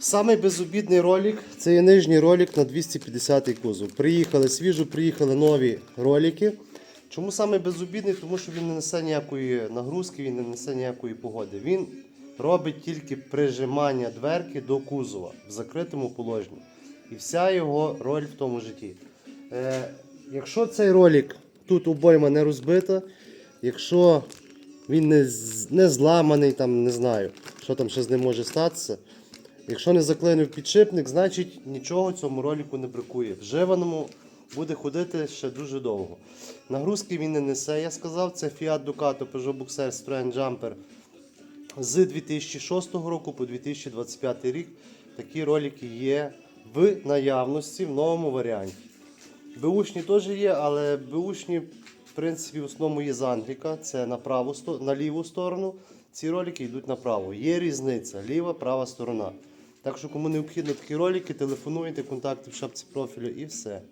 Самий безобідний ролик це є нижній ролик на 250 кузов. Приїхали свіжо, приїхали нові ролики. Чому саме безобідний? Тому що він не несе ніякої нагрузки, він не несе ніякої погоди. Він робить тільки прижимання дверки до кузова в закритому положенні. І вся його роль в тому житті. Е, якщо цей ролик тут обойма не розбита, якщо він не, не зламаний, там, не знаю, що там ще з ним може статися. Якщо не заклинив підшипник, значить нічого цьому ролику не бракує. Вживаному буде ходити ще дуже довго. Нагрузки він не несе, я сказав, це Fiat Ducato Peugeot Boxer Citroen Jumper з 2006 року по 2025 рік. Такі ролики є в наявності в новому варіанті. Беушні теж є, але беушні, в принципі, в основному є з Англіка. Це на, праву, на ліву сторону. Ці ролики йдуть направо. Є різниця, ліва, права сторона. Так що, кому необхідно такі ролики, телефонуйте, контакти в шапці профілю і все.